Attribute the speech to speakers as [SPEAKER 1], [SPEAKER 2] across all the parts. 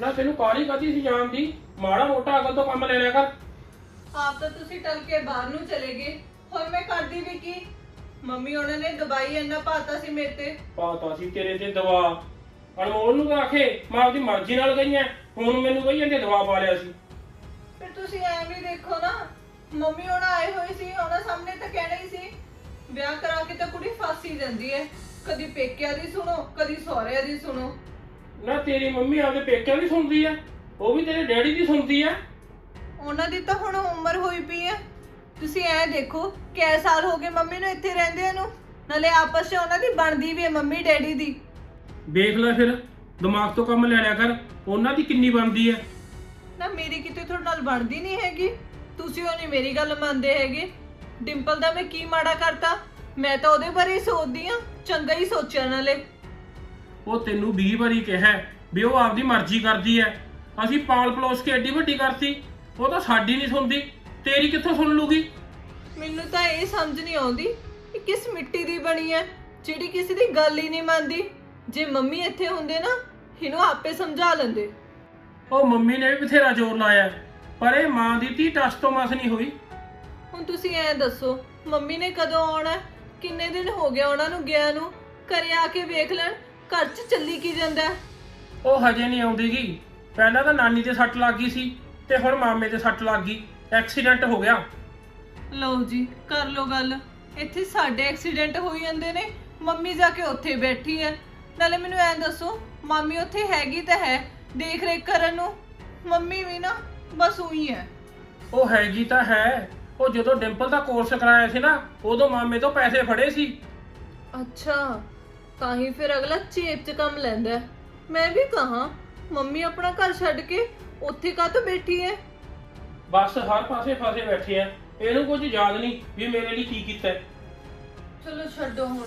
[SPEAKER 1] ਨਾ ਤੈਨੂੰ ਕਾਲੀ ਕਾਦੀ ਸੀ ਜਾਣ ਦੀ? ਮਾੜਾ ਮੋਟਾ ਅਕਲ ਤੋਂ ਕੰਮ ਲੈ ਲਿਆ ਕਰ।
[SPEAKER 2] ਆਪ ਤਾਂ ਤੁਸੀਂ ਟਲ ਕੇ ਬਾਹਰ ਨੂੰ ਚਲੇ ਗਏ। ਹੁਣ ਮੈਂ ਕਰਦੀ ਵੀ ਕੀ? ਮੰਮੀ ਉਹਨਾਂ ਨੇ ਦਵਾਈ ਇੰਨਾ ਪਾਤਾ ਸੀ ਮੇਰੇ ਤੇ।
[SPEAKER 1] ਪਾਤਾ ਸੀ ਤੇਰੇ ਤੇ ਦਵਾ। ਅਨਮੋਲ ਨੂੰ ਤਾਂ ਆਖੇ ਮੈਂ ਆਪਦੀ ਮਰਜ਼ੀ ਨਾਲ ਗਈ ਐ ਹੁਣ ਮੈਨੂੰ ਕਹੀ ਜਾਂਦੇ ਦਵਾ ਪਾ ਲਿਆ ਸੀ।
[SPEAKER 2] ਫਿਰ ਤੁਸੀਂ ਐਂ ਵੀ ਦੇਖੋ ਨਾ ਮੰਮੀ ਹੁਣ ਆਏ ਹੋਏ ਸੀ ਉਹਨਾਂ ਸਾਹਮਣੇ ਤਾਂ ਕਹਿਣਾ ਹੀ ਸੀ। ਵਿਆਹ ਕਰਾ ਕੇ ਤਾਂ ਕੁੜੀ ਫਾਸੀ ਜਾਂਦੀ ਹੈ ਕਦੀ ਪੇਕਿਆਂ ਦੀ ਸੁਣੋ ਕਦੀ ਸਹੁਰਿਆਂ ਦੀ ਸੁਣੋ।
[SPEAKER 1] ਨਾ ਤੇਰੀ ਮੰਮੀ ਆਪਦੇ ਪੇਕਿਆਂ ਦੀ ਸੁਣਦੀ ਐ ਉਹ ਵੀ ਤੇਰੇ ਡੈਡੀ ਦੀ ਸੁਣਦੀ ਐ
[SPEAKER 2] ਉਹਨਾਂ ਦੀ ਤਾਂ ਹੁਣ ਉਮਰ ਹੋਈ ਪਈ ਹੈ ਤੁਸੀਂ ਐ ਦੇਖੋ ਕੈ ਸਾਲ ਹੋ ਗਏ ਮੰਮੀ ਨੂੰ ਇੱਥੇ ਰਹਿੰਦਿਆਂ ਨੂੰ ਨਾਲੇ ਆਪਸ 'ਚ ਉਹਨਾਂ ਦੀ ਬਣਦੀ ਵੀ ਹੈ ਮੰਮੀ ਡੈਡੀ ਦੀ।
[SPEAKER 1] ਵੇਖ ਲੈ ਫਿਰ ਦਿਮਾਗ ਤੋਂ ਕੰਮ ਲੈ ਲਿਆ ਕਰ ਉਹਨਾਂ ਦੀ ਕਿੰਨੀ ਬਣਦੀ ਐ
[SPEAKER 2] ਨਾ ਮੇਰੀ ਕਿਤੇ ਤੁਹਾਡੇ ਨਾਲ ਬਣਦੀ ਨਹੀਂ ਹੈਗੀ ਤੁਸੀਂ ਉਹ ਨਹੀਂ ਮੇਰੀ ਗੱਲ ਮੰਨਦੇ ਹੈਗੇ। ਡਿੰਪਲ ਦਾ ਮੈਂ ਕੀ ਮਾੜਾ ਕਰਤਾ ਮੈਂ ਤਾਂ ਉਹਦੇ ਬਾਰੇ ਹੀ ਸੋਚਦੀ ਆ ਚੰਗਾ ਹੀ ਸੋਚਿਆ ਨਾਲੇ।
[SPEAKER 1] ਉਹ ਤੈਨੂੰ 20 ਵਾਰੀ ਕਿਹਾ ਵੀ ਉਹ ਆਪਦੀ ਮਰਜ਼ੀ ਕਰਦੀ ਐ। ਅਸੀਂ ਪਾਲ ਪਲੋਸ ਕੇ ਐਡੀ ਵੱਡੀ ਕਰਤੀ ਉਹ ਤਾਂ ਸਾਡੀ ਨਹੀਂ ਸੁਣਦੀ ਤੇਰੀ ਕਿੱਥੋਂ ਸੁਣ ਲੂਗੀ?
[SPEAKER 2] ਮੈਨੂੰ ਤਾਂ ਇਹ ਸਮਝ ਨਹੀਂ ਆਉਂਦੀ ਕਿ ਕਿਸ ਮਿੱਟੀ ਦੀ ਬਣੀ ਹੈ ਜਿਹੜੀ ਕਿਸੇ ਦੀ ਗੱਲ ਹੀ ਨਹੀਂ ਮੰਨਦੀ। ਜੇ ਮੰਮੀ ਇੱਥੇ ਹੁੰਦੇ ਨਾ ਇਹਨੂੰ ਆਪੇ ਸਮਝਾ ਲੈਂਦੇ।
[SPEAKER 1] ਉਹ ਮੰਮੀ ਨੇ ਵੀ ਬਥੇਰਾ ਜ਼ੋਰ ਲਾਇਆ ਪਰ ਇਹ ਮਾਂ ਦੀ ਧੀ ਟਸ ਤੋਂ ਮਸ ਨਹੀਂ ਹੋਈ।
[SPEAKER 2] ਹੁਣ ਤੁਸੀਂ ਐਂ ਦੱਸੋ ਮੰਮੀ ਨੇ ਕਦੋਂ ਆਉਣਾ? ਹੈ? ਕਿੰਨੇ ਦਿਨ ਹੋ ਗਿਆ ਉਹਨਾਂ ਨੂੰ ਗਿਆ ਨੂੰ? ਘਰੇ ਆ ਕੇ ਵੇਖ ਲੈਣ ਘਰ 'ਚ ਚੱਲੀ ਕੀ ਜਾਂਦਾ? ਹੈ?
[SPEAKER 1] ਉਹ ਹਜੇ ਨਹੀਂ ਆਉਂਦੀਗੀ ਪਹਿਲਾਂ ਤਾਂ ਨਾਨੀ ਤੇ ਸੱਟ ਲੱਗ ਗਈ ਸੀ ਤੇ ਹੁਣ ਮਾਮੇ ਤੇ ਸੱਟ ਲੱਗ ਗਈ। ਐਕਸੀਡੈਂਟ ਹੋ ਗਿਆ।
[SPEAKER 2] ਲਓ ਜੀ ਕਰ ਲਓ ਗੱਲ। ਇੱਥੇ ਸਾਡੇ ਐਕਸੀਡੈਂਟ ਹੋਈ ਜਾਂਦੇ ਨੇ। ਮੰਮੀ ਜਾ ਕੇ ਉੱਥੇ ਬੈਠੀ ਹੈ ਨਾਲੇ ਮੈਨੂੰ ਐਂ ਦੱਸੋ ਮਾਮੀ ਉੱਥੇ ਹੈਗੀ ਤਾਂ ਹੈ ਦੇਖ ਰੇਖ ਕਰਨ ਨੂੰ। ਮੰਮੀ ਵੀ ਨਾ ਬਸ ਉਹੀ ਹੈ
[SPEAKER 1] ਉਹ ਹੈਗੀ ਤਾਂ ਹੈ। ਉਹ ਜਦੋਂ ਡਿੰਪਲ ਦਾ ਕੋਰਸ ਕਰਾਇਆ ਸੀ ਨਾ ਉਦੋਂ ਮਾਮੇ ਤੋਂ ਪੈਸੇ ਫੜੇ ਸੀ।
[SPEAKER 2] ਅੱਛਾ। ਤਾਂ ਹੀ ਫਿਰ ਅਗਲਾ ਚੇਪ 'ਚ ਕੰਮ ਲੈਂਦਾ ਹੈ। ਮੈਂ ਵੀ ਕਹਾ ਮੰਮੀ ਆਪਣਾ ਘਰ ਛੱਡ ਕੇ ਉੱਥੇ ਕਾਹਤੋਂ ਬੈਠੀ ਹੈ
[SPEAKER 1] ਬਸ ਹਰ ਪਾਸੇ ਫਸੇ ਬੈਠੇ ਆ। ਇਹਨੂੰ ਕੁਝ ਯਾਦ ਨਹੀਂ ਵੀ ਮੇਰੇ ਲਈ ਕੀ ਕੀਤਾ ਹੈ।
[SPEAKER 2] ਚਲੋ ਛੱਡੋ ਹੁਣ।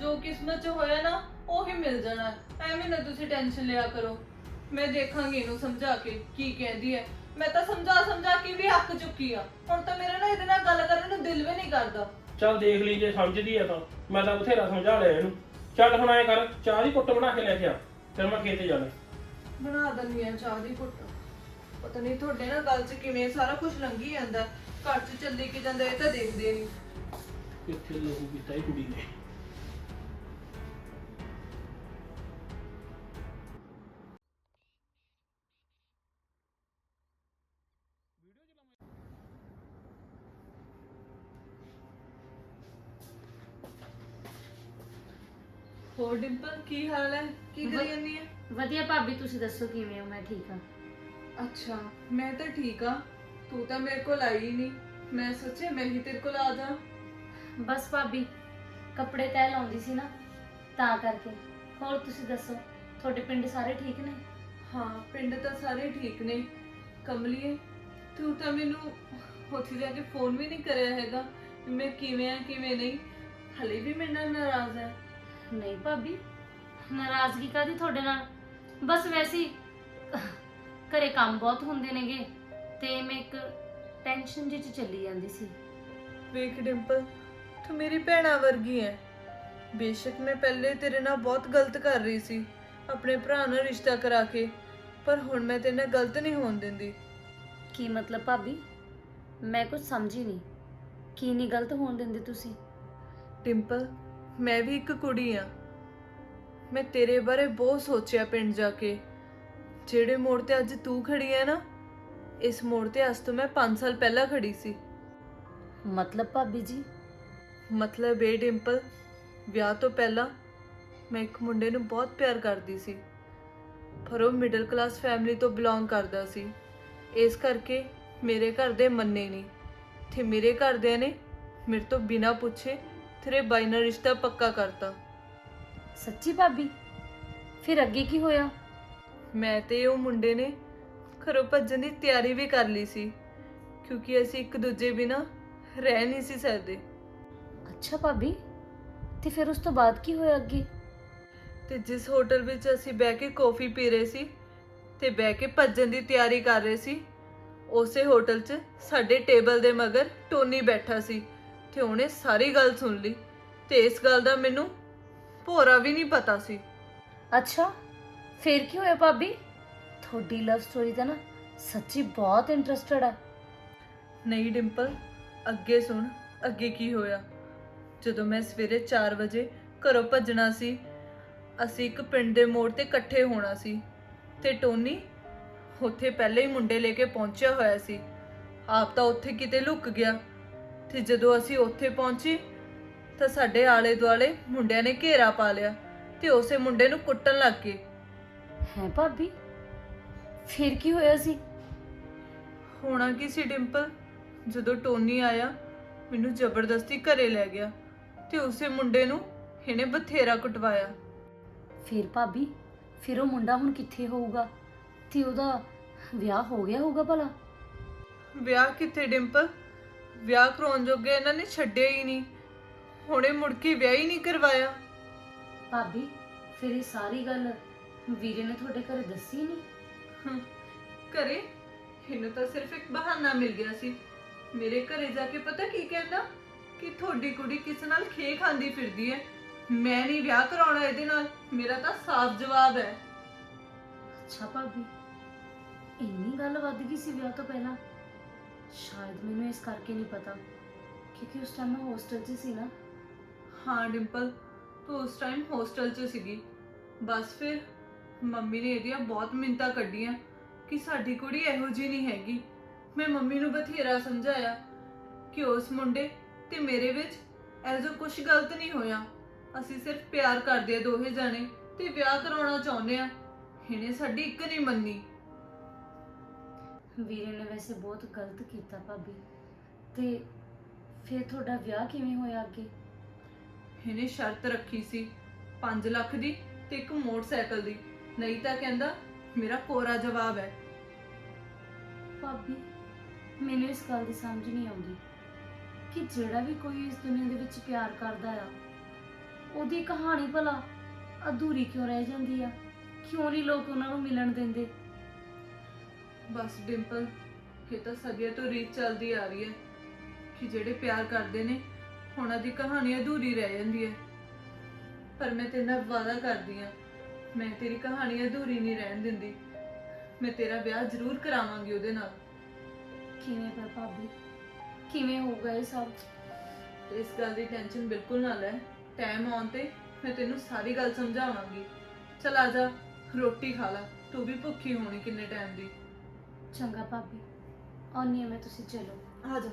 [SPEAKER 2] ਜੋ ਕਿਸਮਤ 'ਚ ਹੋਇਆ ਨਾ ਉਹ ਹੀ ਮਿਲ ਜਾਣਾ। ਹੈ। ਐਵੇਂ ਨਾ ਤੁਸੀਂ ਟੈਨਸ਼ਨ ਲਿਆ ਕਰੋ। ਮੈਂ ਦੇਖਾਂਗੀ ਇਹਨੂੰ ਸਮਝਾ ਕੇ ਕੀ ਕਹਿੰਦੀ ਹੈ ਮੈਂ ਤਾਂ ਸਮਝਾ ਸਮਝਾ ਕੇ ਵੀ ਅੱਕ ਚੁੱਕੀ ਆ। ਹੁਣ ਤਾਂ ਮੇਰਾ ਨਾ ਇਹਦੇ ਨਾਲ ਗੱਲ ਕਰਨ ਨੂੰ ਦਿਲ ਵੀ ਨਹੀਂ ਕਰਦਾ।
[SPEAKER 1] ਚੱਲ ਦੇਖ ਲਈ ਜੇ ਸਮਝਦੀ ਆ ਤਾਂ। ਮੈਂ ਤਾਂ ਬਥੇਰਾ ਸਮਝਾ ਲਿਆ ਇਹਨੂੰ। ਚੱਲ ਹੁਣ ਐ ਕਰ ਚਾਹ ਦੀ ਕੁੱਟ ਬਣਾ ਕੇ ਲੈ ਕੇ ਆ ਫਿਰ ਮੈਂ ਖੇਤੇ ਜਾਣਾ।
[SPEAKER 2] ਬਣਾ ਦਿੰਦੀ ਆ ਚਾਹ ਦੀ ਘੁੱਟ ਪਤਾ ਨਹੀਂ ਤੁਹਾਡੇ ਨਾਲ ਗੱਲ 'ਚ ਕਿਵੇਂ ਸਾਰਾ ਕੁਝ ਲੰਘੀ ਜਾਂਦਾ। ਘਰ 'ਚ ਚੱਲੀ ਕੀ ਜਾਂਦਾ ਇਹ ਤਾਂ ਦੇਖਦੇ ਨਹੀਂ
[SPEAKER 1] ਕਿੱਥੇ ਲੋਹੂ ਕੀਤਾ ਇਹ ਕੁੜੀ ਨੇ?
[SPEAKER 2] ਹੋਰ ਡਿੰਪਲ ਕੀ ਹਾਲ ਹੈ? ਕੀ ਕਰੀ ਜਾਂਦੀ ਹੈ?
[SPEAKER 3] ਵਧੀਆ ਭਾਬੀ ਤੁਸੀਂ ਦੱਸੋ ਕਿਵੇਂ ਹੋ? ਮੈਂ ਠੀਕ ਹਾਂ।
[SPEAKER 2] ਅੱਛਾ ਮੈਂ ਤਾਂ ਠੀਕ ਆ ਤੂੰ ਤਾਂ ਮੇਰੇ ਕੋਲ ਆਈ ਹੀ ਨਹੀਂ ਮੈਂ ਸੋਚਿਆ ਮੈਂ ਹੀ ਤੇਰੇ ਕੋਲ ਆ ਜਾ।
[SPEAKER 3] ਬਸ ਭਾਬੀ ਕੱਪੜੇ ਤੈ ਲਾਉਂਦੀ ਸੀ ਨਾ ਤਾਂ ਕਰਕੇ। ਹੋਰ ਤੁਸੀਂ ਦੱਸੋ ਤੁਹਾਡੇ ਪਿੰਡ ਸਾਰੇ ਠੀਕ ਨੇ?
[SPEAKER 2] ਹਾਂ ਪਿੰਡ ਤਾਂ ਸਾਰੇ ਠੀਕ ਨੇ। ਕਮਲੀਏ ਤੂੰ ਤਾਂ ਮੈਨੂੰ ਉੱਥੇ ਜਾ ਕੇ ਫੋਨ ਵੀ ਨਹੀਂ ਕਰਿਆ ਹੈਗਾ। ਮੈਂ ਕਿਵੇਂ ਆ ਕਿਵੇਂ ਨਹੀਂ ਹਲੇ ਵੀ ਮੇਰੇ ਨਾਲ ਨਾਰਾਜ਼ ਹੈ।
[SPEAKER 3] ਨਹੀਂ ਭਾਬੀ ਨਾਰਾਜ਼ਗੀ ਕਾਦੀ ਤੁਹਾਡੇ ਨਾਲ? ਬਸ ਵੈਸੇ ਹੀ ਘਰੇ ਕੰਮ ਬਹੁਤ ਹੁੰਦੇ ਨੇਗੇ ਤੇ ਮੈਂ ਇੱਕ ਟੈਨਸ਼ਨ ਜਿਹੀ ਚ ਚੱਲੀ ਜਾਂਦੀ ਸੀ।
[SPEAKER 2] ਵੇਖ ਡਿੰਪਲ ਤੂੰ ਮੇਰੀ ਭੈਣਾ ਵਰਗੀ ਹੈ ਬੇਸ਼ੱਕ ਮੈਂ ਪਹਿਲੇ ਤੇਰੇ ਨਾਲ ਬਹੁਤ ਗਲਤ ਕਰ ਰਹੀ ਸੀ ਆਪਣੇ ਭਰਾ ਨਾਲ ਰਿਸ਼ਤਾ ਕਰਾ ਕੇ ਪਰ ਹੁਣ ਮੈਂ ਤੇਰੇ ਨਾਲ ਗਲਤ ਨਹੀਂ ਹੋਣ ਦਿੰਦੀ।
[SPEAKER 3] ਕੀ ਮਤਲਬ ਭਾਬੀ? ਮੈਂ ਕੁਝ ਸਮਝੀ ਨਹੀਂ। ਕੀ ਨਹੀਂ ਗਲਤ ਹੋਣ ਦਿੰਦੇ ਤੁਸੀਂ?
[SPEAKER 2] ਡਿੰਪਲ ਮੈਂ ਵੀ ਇੱਕ ਕੁੜੀ ਆ। ਮੈਂ ਤੇਰੇ ਬਾਰੇ ਬਹੁਤ ਸੋਚਿਆ ਪਿੰਡ ਜਾ ਕੇ। ਜਿਹੜੇ ਮੋੜ ਤੇ ਅੱਜ ਤੂੰ ਖੜੀ ਹੈ ਨਾ ਇਸ ਮੋੜ ਤੇ ਅੱਜ ਤੋਂ ਮੈਂ 5 ਸਾਲ ਪਹਿਲਾਂ ਖੜੀ ਸੀ।
[SPEAKER 3] ਮਤਲਬ ਭਾਬੀ ਜੀ?
[SPEAKER 2] ਮਤਲਬ ਇਹ ਡਿੰਪਲ ਵਿਆਹ ਤੋਂ ਪਹਿਲਾਂ ਮੈਂ ਇੱਕ ਮੁੰਡੇ ਨੂੰ ਬਹੁਤ ਪਿਆਰ ਕਰਦੀ ਸੀ। ਪਰ ਉਹ ਮਿਡਲ ਕਲਾਸ ਫੈਮਿਲੀ ਤੋਂ ਬਿਲੋਂਗ ਕਰਦਾ ਸੀ। ਇਸ ਕਰਕੇ ਮੇਰੇ ਘਰ ਦੇ ਮੰਨੇ ਨਹੀਂ ਤੇ ਮੇਰੇ ਘਰਦਿਆਂ ਨੇ ਮੇਰੇ ਤੋਂ ਬਿਨਾਂ ਪੁੱਛੇ ਤੇਰੇ ਬਾਈ ਨਾਲ ਰਿਸ਼ਤਾ ਪੱਕਾ ਕਰਤਾ।
[SPEAKER 3] ਸੱਚੀ ਭਾਬੀ? ਫਿਰ ਅੱਗੇ ਕੀ ਹੋਇਆ?
[SPEAKER 2] ਮੈਂ ਤੇ ਉਹ ਮੁੰਡੇ ਨੇ ਘਰੋਂ ਭੱਜਣ ਦੀ ਤਿਆਰੀ ਵੀ ਕਰ ਲਈ ਸੀ ਕਿਉਂਕਿ ਅਸੀਂ ਇੱਕ ਦੂਜੇ ਬਿਨਾਂ ਰਹਿ ਨਹੀਂ ਸੀ ਸਕਦੇ।
[SPEAKER 3] ਅੱਛਾ ਭਾਬੀ ਤੇ ਫਿਰ ਉਸ ਤੋਂ ਬਾਅਦ ਕੀ ਹੋਇਆ ਅੱਗੇ?
[SPEAKER 2] ਤੇ ਜਿਸ ਹੋਟਲ ਵਿੱਚ ਅਸੀਂ ਬਹਿ ਕੇ ਕੌਫੀ ਪੀ ਰਹੇ ਸੀ ਤੇ ਬਹਿ ਕੇ ਭੱਜਣ ਦੀ ਤਿਆਰੀ ਕਰ ਰਹੇ ਸੀ ਉਸੇ ਹੋਟਲ 'ਚ ਸਾਡੇ ਟੇਬਲ ਦੇ ਮਗਰ ਟੋਨੀ ਬੈਠਾ ਸੀ। ਤੇ ਉਹਨੇ ਸਾਰੀ ਗੱਲ ਸੁਣ ਲਈ ਤੇ ਇਸ ਗੱਲ ਦਾ ਮੈਨੂੰ ਭੋਰਾ ਵੀ ਨਹੀਂ ਪਤਾ ਸੀ।
[SPEAKER 3] ਅੱਛਾ ਫਿਰ ਕੀ ਹੋਇਆ ਭਾਬੀ? ਤੁਹਾਡੀ ਲਵ ਸਟੋਰੀ ਤਾਂ ਨਾ ਸੱਚੀ ਬਹੁਤ ਇੰਟਰਸਟਡ ਆ।
[SPEAKER 2] ਨਹੀਂ ਡਿੰਪਲ ਅੱਗੇ ਸੁਣ ਅੱਗੇ ਕੀ ਹੋਇਆ? ਜਦੋਂ ਮੈਂ ਸਵੇਰੇ 4 ਵਜੇ ਘਰੋਂ ਭੱਜਣਾ ਸੀ ਅਸੀਂ ਇੱਕ ਪਿੰਡ ਦੇ ਮੋੜ ਤੇ ਇਕੱਠੇ ਹੋਣਾ ਸੀ ਤੇ ਟੋਨੀ ਉੱਥੇ ਪਹਿਲੇ ਹੀ ਮੁੰਡੇ ਲੈ ਕੇ ਪਹੁੰਚਿਆ ਹੋਇਆ ਸੀ। ਆਪ ਤਾਂ ਉੱਥੇ ਕਿਤੇ ਲੁੱਕ ਗਿਆ। ਤੇ ਜਦੋਂ ਅਸੀਂ ਉੱਥੇ ਪਹੁੰਚੇ ਤਾਂ ਸਾਡੇ ਆਲੇ ਦੁਆਲੇ ਮੁੰਡਿਆਂ ਨੇ ਘੇਰਾ ਪਾ ਲਿਆ ਤੇ ਉਸੇ ਮੁੰਡੇ ਨੂੰ ਕੁੱਟਣ ਲੱਗ ਗਏ।
[SPEAKER 3] ਹੈ ਭਾਬੀ? ਫਿਰ ਕੀ ਹੋਇਆ ਸੀ?
[SPEAKER 2] ਹੋਣਾ ਕੀ ਸੀ ਡਿੰਪਲ? ਜਦੋਂ ਟੋਨੀ ਆਇਆ ਮੈਨੂੰ ਜ਼ਬਰਦਸਤੀ ਘਰੇ ਲੈ ਗਿਆ ਤੇ ਉਸੇ ਮੁੰਡੇ ਨੂੰ ਇਹਨੇ ਬਥੇਰਾ ਕੁਟਵਾਇਆ।
[SPEAKER 3] ਫਿਰ ਭਾਬੀ ਫਿਰ ਉਹ ਮੁੰਡਾ ਹੁਣ ਕਿੱਥੇ ਹੋਊਗਾ? ਤੇ ਉਹਦਾ ਵਿਆਹ ਹੋ ਗਿਆ ਹੋਊਗਾ ਭਲਾ?
[SPEAKER 2] ਵਿਆਹ ਕਿੱਥੇ ਡਿੰਪਲ? ਵਿਆਹ ਕਰਾਉਣ ਜੋਗੇ ਇਹਨਾਂ ਨੇ ਛੱਡਿਆ ਹੀ ਨਹੀਂ। ਹੁਣੇ ਮੁੜ ਕੇ ਵਿਆਹ ਹੀ ਨਹੀਂ ਕਰਵਾਇਆ।
[SPEAKER 3] ਭਾਬੀ ਫਿਰ ਇਹ ਸਾਰੀ ਗੱਲ ਵੀਰੇ ਨੇ ਤੁਹਾਡੇ ਘਰੇ ਦੱਸੀ ਨਹੀਂ?
[SPEAKER 2] ਹਮ, ਘਰੇ? ਇਹਨੂੰ ਤਾਂ ਸਿਰਫ ਇੱਕ ਬਹਾਨਾ ਮਿਲ ਗਿਆ ਸੀ। ਮੇਰੇ ਘਰੇ ਜਾ ਕੇ ਪਤਾ ਕੀ ਕਹਿੰਦਾ? ਕਿ ਤੁਹਾਡੀ ਕੁੜੀ ਕਿਸ ਨਾਲ ਖੇ ਖਾਂਦੀ ਫਿਰਦੀ ਹੈ। ਮੈਂ ਨਹੀਂ ਵਿਆਹ ਕਰਾਉਣਾ ਇਹਦੇ ਨਾਲ। ਮੇਰਾ ਤਾਂ ਸਾਫ਼ ਜਵਾਬ ਹੈ।
[SPEAKER 3] ਅੱਛਾ ਭਾਬੀ ਇੰਨੀ ਗੱਲ ਵੱਧ ਗਈ ਸੀ ਵਿਆਹ ਤੋਂ ਪਹਿਲਾਂ? ਸ਼ਾਇਦ ਮੈਨੂੰ ਇਸ ਕਰਕੇ ਨਹੀਂ ਪਤਾ ਕਿਉਂਕਿ ਉਸ ਟਾਈਮ ਮੈਂ ਹੋਸਟਲ 'ਚ ਸੀ ਨਾ
[SPEAKER 2] ਹਾਂ ਡਿੰਪਲ ਤੂੰ ਉਸ ਟਾਈਮ ਹੋਸਟਲ 'ਚ ਸੀਗੀ ਬਸ ਫਿਰ ਮੰਮੀ ਨੇ ਇਹਦੀਆਂ ਬਹੁਤ ਮਿੰਤਾ ਕੱਢੀਆਂ ਕਿ ਸਾਡੀ ਕੁੜੀ ਇਹੋ ਜਿਹੀ ਨਹੀਂ ਹੈਗੀ ਮੈਂ ਮੰਮੀ ਨੂੰ ਬਥੇਰਾ ਸਮਝਾਇਆ ਕਿ ਉਸ ਮੁੰਡੇ ਤੇ ਮੇਰੇ ਵਿੱਚ ਐਜੋ ਕੁਝ ਗਲਤ ਨਹੀਂ ਹੋਇਆ ਅਸੀਂ ਸਿਰਫ ਪਿਆਰ ਕਰਦੇ ਆ ਦੋਹੇ ਜਾਣੇ ਤੇ ਵਿਆਹ ਕਰਾਉਣਾ ਚਾਹੁੰਦੇ ਆ ਇਹਨੇ ਸਾਡੀ ਇੱਕ ਨਹੀਂ ਮੰਨੀ
[SPEAKER 3] ਵੀਰੇ ਨੇ ਵੈਸੇ ਬਹੁਤ ਗਲਤ ਕੀਤਾ ਭਾਬੀ। ਤੇ ਫਿਰ ਤੁਹਾਡਾ ਵਿਆਹ ਕਿਵੇਂ ਹੋਇਆ ਅੱਗੇ?
[SPEAKER 2] ਇਹਨੇ ਸ਼ਰਤ ਰੱਖੀ ਸੀ 5 ਲੱਖ ਦੀ ਤੇ ਇੱਕ ਮੋਟਰਸਾਈਕਲ ਦੀ। ਨਹੀਂ ਤਾਂ ਕਹਿੰਦਾ ਮੇਰਾ ਕੋਰਾ ਜਵਾਬ ਹੈ।
[SPEAKER 3] ਭਾਬੀ ਮੈਨੂੰ ਇਸ ਗੱਲ ਦੀ ਸਮਝ ਨਹੀਂ ਆਉਂਦੀ ਕਿ ਜਿਹੜਾ ਵੀ ਕੋਈ ਇਸ ਦੁਨੀਆ ਦੇ ਵਿੱਚ ਪਿਆਰ ਕਰਦਾ ਆ ਉਹਦੀ ਕਹਾਣੀ ਭਲਾ ਅਧੂਰੀ ਕਿਉਂ ਰਹਿ ਜਾਂਦੀ ਆ? ਕਿਉਂ ਨਹੀਂ ਲੋਕ ਉਹਨਾਂ ਨੂੰ ਮਿਲਣ ਦਿੰਦੇ?
[SPEAKER 2] ਬਸ ਡਿੰਪਲ ਇਹ ਤਾਂ ਸਦੀਆਂ ਤੋਂ ਰੀਤ ਚੱਲਦੀ ਆ ਰਹੀ ਹੈ ਕਿ ਜਿਹੜੇ ਪਿਆਰ ਕਰਦੇ ਨੇ ਉਹਨਾਂ ਦੀ ਕਹਾਣੀ ਅਧੂਰੀ ਰਹਿ ਜਾਂਦੀ ਹੈ। ਪਰ ਮੈਂ ਤੇਰੇ ਨਾਲ ਵਾਅਦਾ ਕਰਦੀ ਆ ਮੈਂ ਤੇਰੀ ਕਹਾਣੀ ਅਧੂਰੀ ਨਹੀਂ ਰਹਿਣ ਦਿੰਦੀ। ਮੈਂ ਤੇਰਾ ਵਿਆਹ ਜ਼ਰੂਰ ਕਰਾਵਾਂਗੀ ਉਹਦੇ ਨਾਲ।
[SPEAKER 3] ਕਿਵੇਂ ਪਰ ਭਾਬੀ? ਕਿਵੇਂ ਹੋਊਗਾ ਇਹ ਸਭ?
[SPEAKER 2] ਇਸ ਗੱਲ ਦੀ ਟੈਨਸ਼ਨ ਬਿਲਕੁਲ ਨਾ ਲੈ। ਟਾਈਮ ਆਉਣ ਤੇ ਮੈਂ ਤੈਨੂੰ ਸਾਰੀ ਗੱਲ ਸਮਝਾਵਾਂਗੀ। ਚਲ ਆ ਜਾ ਰੋਟੀ ਖਾ ਲੈ। ਤੂੰ ਵੀ ਭੁੱਖੀ ਹੋਣੀ ਕਿੰਨੇ ਟਾਈਮ ਦੀ।
[SPEAKER 3] ਚੰਗਾ ਭਾਬੀ ਆਉਣੀ ਆ ਮੈਂ ਤੁਸੀਂ ਚਲੋ
[SPEAKER 2] ਆ ਜਾ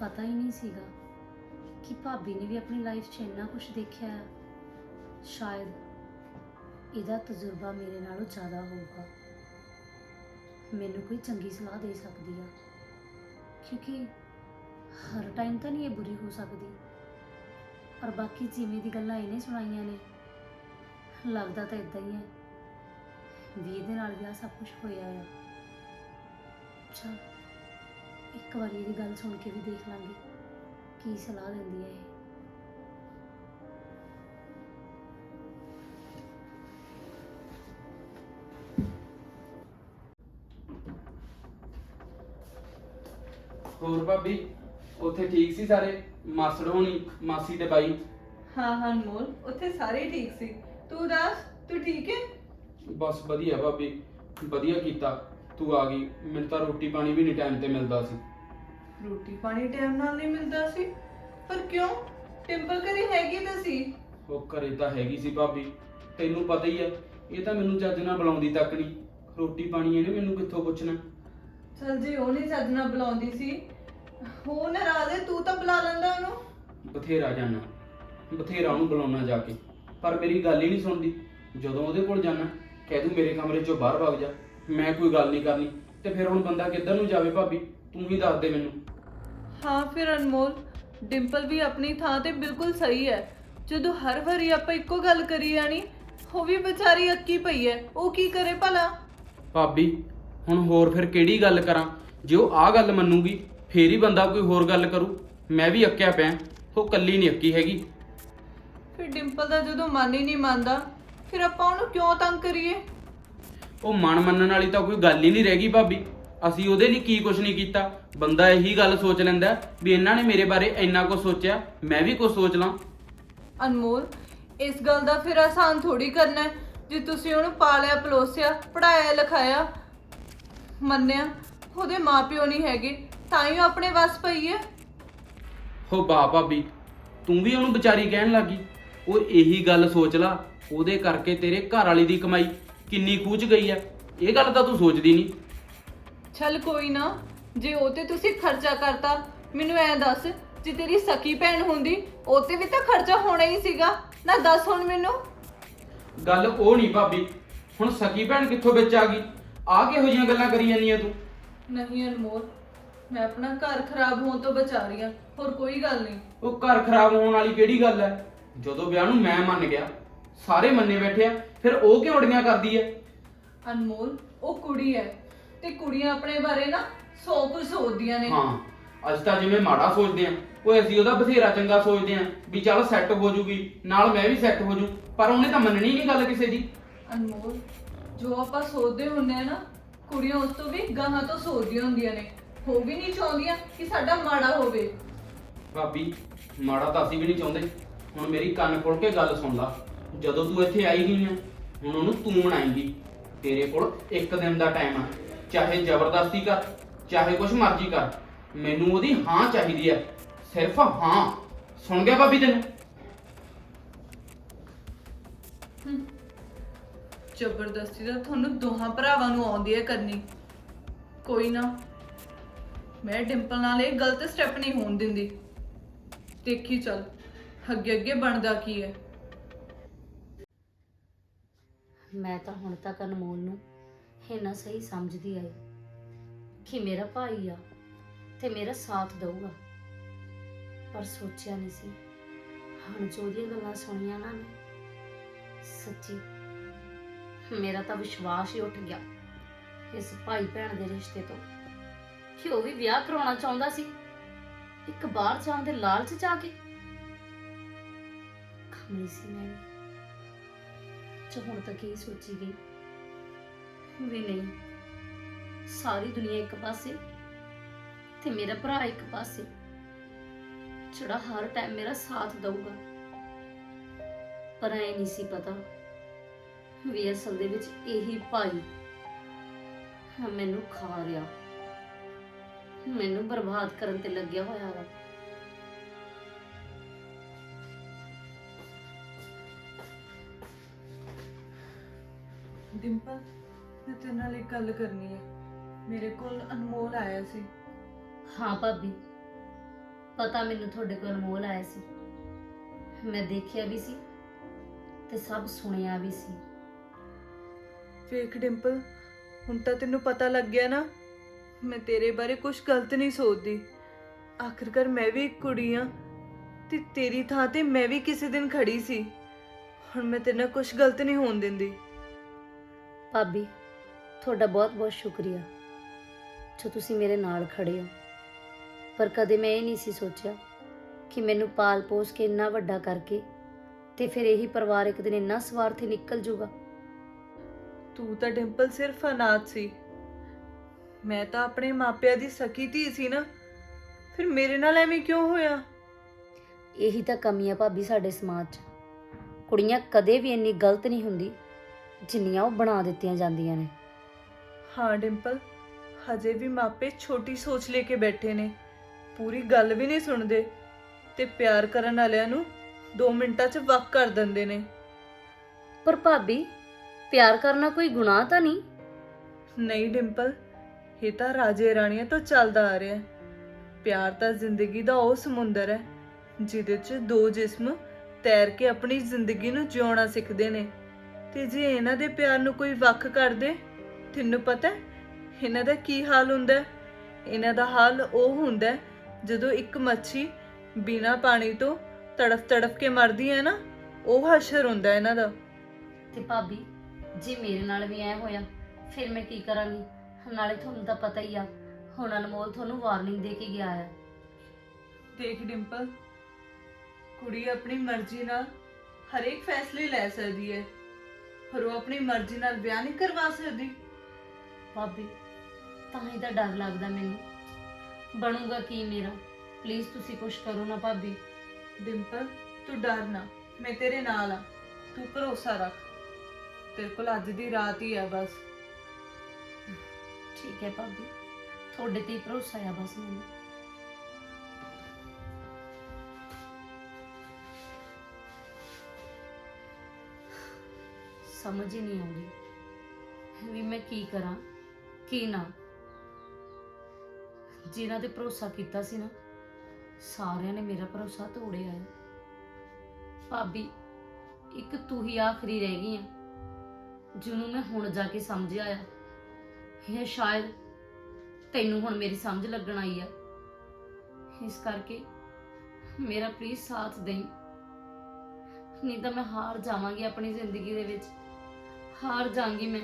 [SPEAKER 3] ਪਤਾ ਹੀ ਨਹੀਂ ਸੀਗਾ ਕਿ ਭਾਬੀ ਨੇ ਵੀ ਆਪਣੀ ਲਾਈਫ 'ਚ ਇੰਨਾ ਕੁਝ ਦੇਖਿਆ ਹੈ ਸ਼ਾਇਦ ਇਹਦਾ ਤਜਰਬਾ ਮੇਰੇ ਨਾਲੋਂ ਜ਼ਿਆਦਾ ਹੋਊਗਾ ਮੈਨੂੰ ਕੋਈ ਚੰਗੀ ਸਲਾਹ ਦੇ ਸਕਦੀ ਆ ਕਿਉਂਕਿ ਹਰ ਟਾਈਮ ਤਾਂ ਨਹੀਂ ਇਹ ਬੁਰੀ ਹੋ ਸਕਦੀ ਪਰ ਬਾਕੀ ਜਿਵੇਂ ਦੀ ਗੱਲਾਂ ਇਹਨੇ ਸੁਣਾਈਆਂ ਨੇ ਲੱਗਦਾ ਤਾਂ ਇਦਾਂ ਹੀ ਹੈ। ਵੀ ਇਹਦੇ ਨਾਲ ਵੀ ਆਹ ਸਭ ਕੁਝ ਹੋਇਆ ਆ। ਅੱਛਾ ਇੱਕ ਵਾਰੀ ਇਹਦੀ ਗੱਲ ਸੁਣ ਕੇ ਵੀ ਦੇਖ ਲਾਂਗੇ ਕੀ ਸਲਾਹ ਦਿੰਦੀ ਹੈ ਇਹ।
[SPEAKER 4] ਹੋਰ ਭਾਬੀ ਉੱਥੇ ਠੀਕ ਸੀ ਸਾਰੇ? ਮਾਸੜ ਹੋਣੀ ਮਾਸੀ ਤੇ ਬਾਈ?
[SPEAKER 2] ਹਾਂ ਹਾਂ ਅਨਮੋਲ ਉੱਥੇ ਸਾਰੇ ਠੀਕ ਸੀ। ਤੂੰ ਦੱਸ ਤੂੰ ਠੀਕ ਹੈ?
[SPEAKER 4] ਬਸ ਵਧੀਆ ਭਾਬੀ ਵਧੀਆ ਕੀਤਾ। ਤੂੰ ਆ ਗਈ। ਮੈਨੂੰ ਤਾਂ ਰੋਟੀ ਪਾਣੀ ਵੀ ਨਹੀਂ ਟਾਈਮ ਤੇ ਮਿਲਦਾ ਸੀ।
[SPEAKER 2] ਰੋਟੀ ਪਾਣੀ ਟਾਈਮ ਨਾਲ ਨਹੀਂ ਮਿਲਦਾ ਸੀ? ਪਰ ਕਿਉਂ? ਟਿੰਪਲ ਘਰੇ ਹੈਗੀ ਤਾਂ ਸੀ।
[SPEAKER 4] ਉਹ ਘਰੇ ਤਾਂ ਹੈਗੀ ਸੀ ਭਾਬੀ। ਤੈਨੂੰ ਪਤਾ ਹੀ ਹੈ ਇਹ ਤਾਂ ਮੈਨੂੰ ਚੱਜ ਨਾਲ ਬੁਲਾਉਂਦੀ ਤੱਕ ਨਹੀਂ। ਰੋਟੀ ਪਾਣੀ ਇਹਨੇ ਮੈਨੂੰ ਕਿੱਥੋਂ ਪੁੱਛਣਾ?
[SPEAKER 2] ਚਲ ਜੇ ਉਹ ਨਹੀਂ ਚੱਜ ਨਾਲ ਬੁਲਾਉਂਦੀ ਸੀ ਉਹ ਨਾਰਾਜ਼ ਹੈ ਤੂੰ ਤਾਂ ਬੁਲਾ ਲੈਂਦਾ ਉਹਨੂੰ।
[SPEAKER 4] ਬਥੇਰਾ ਜਾਣਾ। ਬਥੇਰਾ ਉਹਨੂੰ ਬੁਲਾਉਣਾ ਜਾ ਕੇ। ਪਰ ਮੇਰੀ ਗੱਲ ਹੀ ਨਹੀਂ ਸੁਣਦੀ। ਜਦੋਂ ਉਹਦੇ ਕੋਲ ਜਾਣਾ ਕਹਿ ਦੂੰ ਮੇਰੇ ਕਮਰੇ ਚੋਂ ਬਾਹਰ ਵਗ ਜਾ ਮੈਂ ਕੋਈ ਗੱਲ ਨਹੀਂ ਕਰਨੀ। ਤੇ ਫਿਰ ਹੁਣ ਬੰਦਾ ਕਿੱਧਰ ਨੂੰ ਜਾਵੇ ਭਾਬੀ? ਤੂੰ ਹੀ ਦੱਸ ਦੇ ਮੈਨੂੰ।
[SPEAKER 2] ਹਾਂ ਫਿਰ ਅਨਮੋਲ ਡਿੰਪਲ ਵੀ ਆਪਣੀ ਥਾਂ ਤੇ ਬਿਲਕੁਲ ਸਹੀ ਹੈ। ਜਦੋਂ ਹਰ ਵਾਰੀ ਆਪਾਂ ਇੱਕੋ ਗੱਲ ਕਰੀ ਜਾਣੀ ਉਹ ਵੀ ਵਿਚਾਰੀ ਅੱਕੀ ਪਈ ਹੈ। ਉਹ ਕੀ ਕਰੇ ਭਲਾ?
[SPEAKER 4] ਭਾਬੀ ਹੁਣ ਹੋਰ ਫਿਰ ਕਿਹੜੀ ਗੱਲ ਕਰਾਂ? ਜੇ ਉਹ ਆ ਗੱਲ ਮੰਨੂਗੀ ਫੇਰ ਹੀ ਬੰਦਾ ਕੋਈ ਹੋਰ ਗੱਲ ਕਰੂ। ਮੈਂ ਵੀ ਅੱਕਿਆ ਪਿਆ। ਉਹ ਕੱਲੀ ਨਹੀਂ ਅੱਕੀ ਹੈਗੀ।
[SPEAKER 2] ਫਿਰ ਡਿੰਪਲ ਦਾ ਜਦੋਂ ਮਨ ਹੀ ਨਹੀਂ ਮੰਨਦਾ ਫਿਰ ਆਪਾਂ ਉਹਨੂੰ ਕਿਉਂ ਤੰਗ ਕਰੀਏ?
[SPEAKER 4] ਉਹ ਮਨ ਮੰਨਣ ਵਾਲੀ ਤਾਂ ਕੋਈ ਗੱਲ ਹੀ ਨਹੀਂ ਰਹਿ ਗਈ ਭਾਬੀ। ਅਸੀਂ ਉਹਦੇ ਲਈ ਕੀ ਕੁਝ ਨਹੀਂ ਕੀਤਾ? ਬੰਦਾ ਇਹੀ ਗੱਲ ਸੋਚ ਲੈਂਦਾ ਵੀ ਇਹਨਾਂ ਨੇ ਮੇਰੇ ਬਾਰੇ ਇੰਨਾ ਕੁਝ ਸੋਚਿਆ ਮੈਂ ਵੀ ਕੁਝ ਸੋਚ ਲਾਂ।
[SPEAKER 2] ਅਨਮੋਲ ਇਸ ਗੱਲ ਦਾ ਫਿਰ ਆਸਾਨ ਥੋੜੀ ਕਰਨਾ ਹੈ ਜੇ ਤੁਸੀਂ ਉਹਨੂੰ ਪਾਲਿਆ ਪਲੋਸਿਆ ਪੜਾਇਆ ਲਿਖਾਇਆ ਮੰਨਿਆ ਉਹਦੇ ਮਾਪਿਓ ਨਹੀਂ ਹੈਗੇ ਤਾਂ ਹੀ ਉਹ ਆਪਣੇ ਵੱਸ ਪਈ ਹੈ।
[SPEAKER 4] ਹੋ ਬਾ ਭਾਬੀ ਤੂੰ ਵੀ ਉਹਨੂੰ ਵਿਚਾਰੀ ਕਹਿਣ ਲੱਗੀ। ਉਹ ਇਹੀ ਗੱਲ ਸੋਚ ਲਾ ਉਹਦੇ ਕਰਕੇ ਤੇਰੇ ਘਰ ਵਾਲੀ ਦੀ ਕਮਾਈ ਕਿੰਨੀ ਖੂਚ ਗਈ ਆ। ਇਹ ਗੱਲ ਤਾਂ ਤੂੰ ਸੋਚਦੀ ਨਹੀਂ।
[SPEAKER 2] ਚੱਲ ਕੋਈ ਨਾ ਜੇ ਉਹ ਤੇ ਤੁਸੀਂ ਖਰਚਾ ਕਰਤਾ ਮੈਨੂੰ ਐ ਦੱਸ ਜੇ ਤੇਰੀ ਸਕੀ ਭੈਣ ਹੁੰਦੀ ਉਹ ਤੇ ਵੀ ਤਾਂ ਖਰਚਾ ਹੋਣਾ ਹੀ ਸੀਗਾ। ਨਾ ਦੱਸ ਹੁਣ ਮੈਨੂੰ।
[SPEAKER 4] ਗੱਲ ਉਹ ਨਹੀਂ ਭਾਬੀ ਹੁਣ ਸਕੀ ਭੈਣ ਕਿੱਥੋਂ ਵਿੱਚ ਆ ਗਈ? ਆ ਕਿਹੋ ਜਿਹੀਆਂ ਗੱਲਾਂ ਕਰੀ ਜਾਂਦੀਆਂ ਤੂੰ?
[SPEAKER 2] ਨਹੀਂ ਅਨਮੋਲ ਮੈਂ ਆਪਣਾ ਘਰ ਖਰਾਬ ਹੋਣ ਤੋਂ ਬਚਾ ਰਹੀ ਹਾਂ ਹੋਰ ਕੋਈ ਗੱਲ ਨਹੀਂ।
[SPEAKER 4] ਉਹ ਘਰ ਖਰਾਬ ਹੋਣ ਵਾਲੀ ਕਿਹੜੀ ਗੱਲ ਹੈ? ਜਦੋਂ ਵਿਆਹ ਨੂੰ ਮੈਂ ਮੰਨ ਗਿਆ ਸਾਰੇ ਮੰਨੇ ਬੈਠੇ ਆ ਫਿਰ ਉਹ ਕਿਉਂ ਅੜੀਆਂ ਕਰਦੀ ਐ?
[SPEAKER 2] ਅਨਮੋਲ ਉਹ ਕੁੜੀ ਹੈ ਤੇ ਕੁੜੀਆਂ ਆਪਣੇ ਬਾਰੇ ਨਾ ਸੌ ਕੁਝ ਸੋਚਦੀਆਂ ਨੇ।
[SPEAKER 4] ਹਾਂ ਅੱਜ ਤਾਂ ਜਿਵੇਂ ਮਾੜਾ ਸੋਚਦੇ ਆ ਉਹ ਅਸੀਂ ਉਹਦਾ ਬਥੇਰਾ ਚੰਗਾ ਸੋਚਦੇ ਆ ਵੀ ਚੱਲ ਸੈੱਟ ਹੋ ਜੂਗੀ ਨਾਲ ਮੈਂ ਵੀ ਸੈੱਟ ਹੋ ਜੂ ਪਰ ਉਹਨੇ ਤਾਂ ਮੰਨਣੀ ਨਹੀਂ ਗੱਲ ਕਿਸੇ ਦੀ।
[SPEAKER 2] ਅਨਮੋਲ ਜੋ ਆਪਾਂ ਸੋਚਦੇ ਹੁੰਦੇ ਆ ਨਾ ਕੁੜੀਆਂ ਉਸ ਤੋਂ ਵੀ ਗਾਹਾਂ ਤੋਂ ਸੋਚਦੀਆਂ ਹੁੰਦੀਆਂ ਨੇ। ਹੋ ਵੀ ਨਹੀਂ ਚਾਹੁੰਦੀਆਂ ਕਿ ਸਾਡਾ ਮਾੜਾ ਹੋਵੇ।
[SPEAKER 4] ਭਾਬੀ ਮਾੜਾ ਤਾਂ ਅਸੀਂ ਵੀ ਨਹੀਂ ਚਾਹੁੰਦੇ। ਹੁਣ ਮੇਰੀ ਕੰਨ ਖੋਲ ਕੇ ਗੱਲ ਸੁਣ ਲਾ। ਜਦੋਂ ਤੂੰ ਇੱਥੇ ਆਈ ਗਈ ਆ, ਹੁਣ ਉਹਨੂੰ ਤੂੰ ਬਣਾਏਂਗੀ। ਤੇਰੇ ਕੋਲ ਇੱਕ ਦਿਨ ਦਾ ਟਾਈਮ ਆ। ਚਾਹੇ ਜ਼ਬਰਦਸਤੀ ਕਰ, ਚਾਹੇ ਕੁਛ ਮਰਜ਼ੀ ਕਰ, ਮੈਨੂੰ ਉਹਦੀ ਹਾਂ ਚਾਹੀਦੀ ਆ। ਸਿਰਫ ਹਾਂ। ਸੁਣ ਗਿਆ ਭਾਬੀ ਤੈਨੂੰ?
[SPEAKER 2] ਜ਼ਬਰਦਸਤੀ ਤਾਂ ਤੁਹਾਨੂੰ ਦੋਹਾਂ ਭਰਾਵਾਂ ਨੂੰ ਆਉਂਦੀ ਹੈ ਕਰਨੀ। ਕੋਈ ਨਾ, ਮੈਂ ਡਿੰਪਲ ਨਾਲ ਇਹ ਗਲਤ ਸਟੈਪ ਨਹੀਂ ਹੋਣ ਦਿੰਦੀ। ਦੇਖੀ ਚੱਲ। ਅੱਗੇ ਅੱਗੇ ਬਣਦਾ ਕੀ ਹੈ?
[SPEAKER 3] ਮੈਂ ਤਾਂ ਹੁਣ ਤੱਕ ਅਨਮੋਲ ਨੂੰ ਇੰਨਾ ਸਹੀ ਸਮਝਦੀ ਆਈ ਕਿ ਮੇਰਾ ਭਾਈ ਆ ਤੇ ਮੇਰਾ ਸਾਥ ਦਊਗਾ। ਪਰ ਸੋਚਿਆ ਨਹੀਂ ਸੀ। ਹੁਣ ਜੋ ਉਹਦੀਆਂ ਗੱਲਾਂ ਸੁਣੀਆਂ ਨਾ ਮੈਂ ਸੱਚੀ ਮੇਰਾ ਤਾਂ ਵਿਸ਼ਵਾਸ ਹੀ ਉੱਠ ਗਿਆ ਇਸ ਭਾਈ ਭੈਣ ਦੇ ਰਿਸ਼ਤੇ ਤੋਂ ਕਿ ਉਹ ਵੀ ਵਿਆਹ ਕਰਾਉਣਾ ਚਾਹੁੰਦਾ ਸੀ। ਇੱਕ ਬਾਹਰ ਜਾਣ ਦੇ ਲਾਲਚ ਚ ਆ ਕੇ ਕਮਲੀ ਸੀ ਮੈਂ। ਵੀ। ਹੁਣ ਤੱਕ ਇਹ ਸੋਚੀ ਗਈ ਵੀ ਨਹੀਂ। ਸਾਰੀ ਦੁਨੀਆ ਇੱਕ ਪਾਸੇ ਤੇ ਮੇਰਾ ਭਰਾ ਇੱਕ ਪਾਸੇ, ਜਿਹੜਾ ਹਰ ਟਾਈਮ ਮੇਰਾ ਸਾਥ ਦਊਗਾ। ਪਰ ਐ ਨਹੀਂ ਸੀ ਪਤਾ ਵੀ ਅਸਲ ਦੇ ਵਿੱਚ ਇਹੀ ਭਾਈ ਮੈਨੂੰ ਖਾ ਰਿਹਾ ਮੈਨੂੰ ਬਰਬਾਦ ਕਰਨ ਤੇ ਲੱਗਿਆ ਹੋਇਆ ਵਾ।
[SPEAKER 2] ਡਿੰਪਲ ਮੈਂ ਤੇਰੇ ਨਾਲ ਇੱਕ ਗੱਲ ਕਰਨੀ ਹੈ। ਮੇਰੇ ਕੋਲ ਅਨਮੋਲ ਆਇਆ ਸੀ।
[SPEAKER 3] ਹਾਂ ਭਾਬੀ ਪਤਾ ਮੈਨੂੰ ਤੁਹਾਡੇ ਕੋਲ ਅਨਮੋਲ ਆਇਆ ਸੀ। ਮੈਂ ਦੇਖਿਆ ਵੀ ਸੀ ਤੇ ਸਭ ਸੁਣਿਆ ਵੀ ਸੀ।
[SPEAKER 2] ਵੇਖ ਡਿੰਪਲ ਹੁਣ ਤਾਂ ਤੈਨੂੰ ਪਤਾ ਲੱਗ ਗਿਆ ਨਾ ਮੈਂ ਤੇਰੇ ਬਾਰੇ ਕੁਝ ਗਲਤ ਨਹੀਂ ਸੋਚਦੀ। ਆਖਿਰਕਾਰ ਮੈਂ ਵੀ ਇੱਕ ਕੁੜੀ ਆ ਤੇ ਤੇਰੀ ਥਾਂ ਤੇ ਮੈਂ ਵੀ ਕਿਸੇ ਦਿਨ ਖੜੀ ਸੀ। ਹੁਣ ਮੈਂ ਤੇਰੇ ਨਾਲ ਕੁਝ ਗਲਤ ਨਹੀਂ ਹੋਣ ਦਿੰਦੀ।
[SPEAKER 3] ਭਾਬੀ ਤੁਹਾਡਾ ਬਹੁਤ-ਬਹੁਤ ਸ਼ੁਕਰੀਆ। ਜੋ ਤੁਸੀਂ ਮੇਰੇ ਨਾਲ ਖੜੇ ਹੋ। ਪਰ ਕਦੇ ਮੈਂ ਇਹ ਨਹੀਂ ਸੀ ਸੋਚਿਆ ਕਿ ਮੈਨੂੰ ਪਾਲ ਪੋਸ ਕੇ ਇੰਨਾ ਵੱਡਾ ਕਰਕੇ ਤੇ ਫਿਰ ਇਹੀ ਪਰਿਵਾਰ ਇੱਕ ਦਿਨ ਇੰਨਾ ਸਵਾਰਥੀ ਨਿਕਲ ਜੂਗਾ।
[SPEAKER 2] ਤੂੰ ਤਾਂ ਡਿੰਪਲ ਸਿਰਫ ਅਨਾਥ ਸੀ। ਮੈਂ ਤਾਂ ਆਪਣੇ ਮਾਪਿਆਂ ਦੀ ਸਕੀ ਧੀ ਸੀ ਨਾ। ਫਿਰ ਮੇਰੇ ਨਾਲ ਐਵੇਂ ਕਿਉਂ ਹੋਇਆ?
[SPEAKER 3] ਇਹੀ ਤਾਂ ਕਮੀ ਆ ਭਾਬੀ ਸਾਡੇ ਸਮਾਜ 'ਚ। ਕੁੜੀਆਂ ਕਦੇ ਵੀ ਇੰਨੀ ਗਲਤ ਨਹੀਂ ਹੁੰਦੀ। ਜਿੰਨੀਆਂ ਉਹ ਬਣਾ ਦਿੱਤੀਆਂ ਜਾਂਦੀਆਂ ਨੇ।
[SPEAKER 2] ਹਾਂ ਡਿੰਪਲ। ਹਜੇ ਵੀ ਮਾਪੇ ਛੋਟੀ ਸੋਚ ਲੈ ਕੇ ਬੈਠੇ ਨੇ। ਪੂਰੀ ਗੱਲ ਵੀ ਨਹੀਂ ਸੁਣਦੇ। ਤੇ ਪਿਆਰ ਕਰਨ ਵਾਲਿਆਂ ਨੂੰ 2 ਮਿੰਟਾਂ 'ਚ ਵਕ ਕਰ ਦਿੰਦੇ ਨੇ।
[SPEAKER 3] ਪਰ ਭਾਬੀ ਪਿਆਰ ਕਰਨਾ ਕੋਈ ਗੁਨਾਹ ਤਾਂ ਨਹੀਂ?
[SPEAKER 2] ਨਹੀਂ ਡਿੰਪਲ। ਇਹ ਤਾਂ ਰਾਜੇ ਰਾਣੀਆਂ ਤੋਂ ਚੱਲਦਾ ਆ ਰਿਹਾ। ਹੈ ਪਿਆਰ ਤਾਂ ਜ਼ਿੰਦਗੀ ਦਾ ਉਹ ਸਮੁੰਦਰ ਹੈ ਜਿਹਦੇ 'ਚ ਦੋ ਜਿਸਮ ਤੈਰ ਕੇ ਆਪਣੀ ਜ਼ਿੰਦਗੀ ਨੂੰ ਜਿਉਣਾ ਸਿੱਖਦੇ ਨੇ। ਤੇ ਜੇ ਇਹਨਾਂ ਦੇ ਪਿਆਰ ਨੂੰ ਕੋਈ ਵੱਖ ਕਰ ਦੇ ਤੈਨੂੰ ਪਤਾ ਹੈ ਇਹਨਾਂ ਦਾ ਕੀ ਹਾਲ ਹੁੰਦਾ ਹੈ? ਇਹਨਾਂ ਦਾ ਹਾਲ ਉਹ ਹੁੰਦਾ ਹੈ ਜਦੋਂ ਇੱਕ ਮੱਛੀ ਬਿਨਾ ਪਾਣੀ ਤੋਂ ਤੜਫ ਤੜਫ ਕੇ ਮਰਦੀ ਹੈ ਨਾ ਉਹ ਹਸ਼ਰ ਹੁੰਦਾ ਹੈ ਇਹਨਾਂ ਦਾ।
[SPEAKER 3] ਤੇ ਭਾਬੀ ਜੇ ਮੇਰੇ ਨਾਲ ਵੀ ਐ ਹੋਇਆ ਫਿਰ ਮੈਂ ਕੀ ਕਰਾਂਗੀ? ਨਾਲੇ ਤੁਹਾਨੂੰ ਤਾਂ ਪਤਾ ਹੀ ਆ ਹੁਣ ਅਨਮੋਲ ਤੁਹਾਨੂੰ ਵਾਰਨਿੰਗ ਦੇ ਕੇ ਗਿਆ ਆ
[SPEAKER 2] ਦੇਖ ਡਿੰਪਲ ਕੁੜੀ ਆਪਣੀ ਮਰਜ਼ੀ ਨਾਲ ਹਰੇਕ ਫੈਸਲੇ ਲੈ ਸਕਦੀ ਹੈ। ਪਰ ਉਹ ਆਪਣੀ ਮਰਜ਼ੀ ਨਾਲ ਵਿਆਹ ਨਹੀਂ ਕਰਵਾ ਸਕਦੀ।
[SPEAKER 3] ਭਾਬੀ ਤਾਂ ਹੀ ਤਾਂ ਡਰ ਲੱਗਦਾ ਮੈਨੂੰ। ਬਣੂਗਾ ਕੀ ਮੇਰਾ? ਪਲੀਜ਼ ਤੁਸੀਂ ਕੁਝ ਕਰੋ ਨਾ ਭਾਬੀ।
[SPEAKER 2] ਡਿੰਪਲ ਤੂੰ ਡਰ ਨਾ। ਮੈਂ ਤੇਰੇ ਨਾਲ ਆ। ਤੂੰ ਭਰੋਸਾ ਰੱਖ। ਤੇਰੇ ਕੋਲ ਅੱਜ ਦੀ ਰਾਤ ਹੀ ਆ ਬਸ।
[SPEAKER 3] ਠੀਕ ਹੈ ਭਾਬੀ। ਤੁਹਾਡੇ ਤੇ ਹੀ ਭਰੋਸਾ ਆ ਬਸ ਮੈਨੂੰ। ਸਮਝ ਹੀ ਨਹੀਂ ਆਉਂਦੀ। ਵੀ ਮੈਂ ਕੀ ਕਰਾਂ, ਕੀ ਨਾ। ਜਿਨ੍ਹਾਂ ਤੇ ਭਰੋਸਾ ਕੀਤਾ ਸੀ ਨਾ, ਸਾਰਿਆਂ ਨੇ ਮੇਰਾ ਭਰੋਸਾ ਤੋੜਿਆ ਹੈ। ਭਾਬੀ, ਇੱਕ ਤੂੰ ਹੀ ਆਖਰੀ ਰਹਿ ਗਈ ਆ, ਜਿਹਨੂੰ ਮੈਂ ਹੁਣ ਜਾ ਕੇ ਸਮਝਿਆ ਆ। ਇਹ ਸ਼ਾਇਦ ਤੈਨੂੰ ਹੁਣ ਮੇਰੀ ਸਮਝ ਲੱਗਣ ਆਈ ਆ। ਇਸ ਕਰਕੇ ਮੇਰਾ ਪਲੀਜ਼ ਸਾਥ ਦੇਈ। ਨਹੀਂ ਤਾਂ ਮੈਂ ਹਾਰ ਜਾਵਾਂਗੀ ਆਪਣੀ ਜ਼ਿੰਦਗੀ ਦੇ ਵਿੱਚ। ਹਾਰ ਜਾਵਾਂਗੀ ਮੈਂ।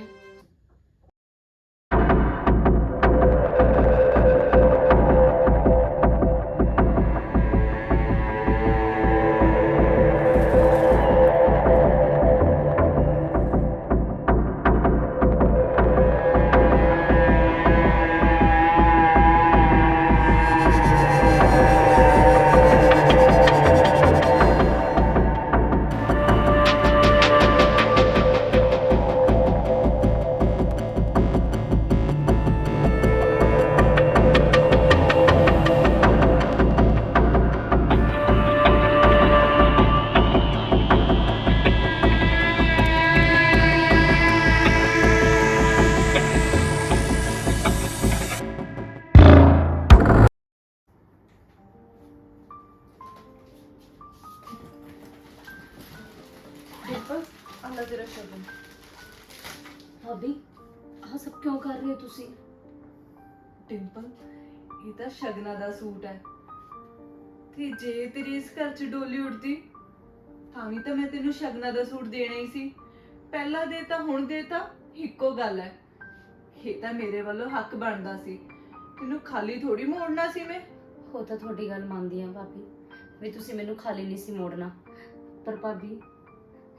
[SPEAKER 2] ਸ਼ਗਨਾ ਦਾ ਸੂਟ ਹੈ। ਤੇ ਜੇ ਤੇਰੀ ਇਸ ਘਰ 'ਚ ਡੋਲੀ ਉੜਦੀ, ਤਾਂ ਵੀ ਤਾਂ ਮੈਂ ਤੈਨੂੰ ਸ਼ਗਨਾ ਦਾ ਸੂਟ ਦੇਣਾ ਹੀ ਸੀ। ਪਹਿਲਾਂ ਦੇ ਤਾਂ ਹੁਣ ਦੇ ਤਾਂ ਇੱਕੋ ਗੱਲ ਹੈ। ਇਹ ਤਾਂ ਮੇਰੇ ਵੱਲੋਂ ਹੱਕ ਬਣਦਾ ਸੀ। ਤੈਨੂੰ ਖਾਲੀ ਥੋੜੀ ਮੋੜਨਾ ਸੀ ਮੈਂ।
[SPEAKER 3] ਉਹ ਤਾਂ ਤੁਹਾਡੀ ਗੱਲ ਮੰਨਦੀ ਆ ਭਾਬੀ, ਵੀ ਤੁਸੀਂ ਮੈਨੂੰ ਖਾਲੀ ਨਹੀਂ ਸੀ ਮੋੜਨਾ। ਪਰ ਭਾਬੀ,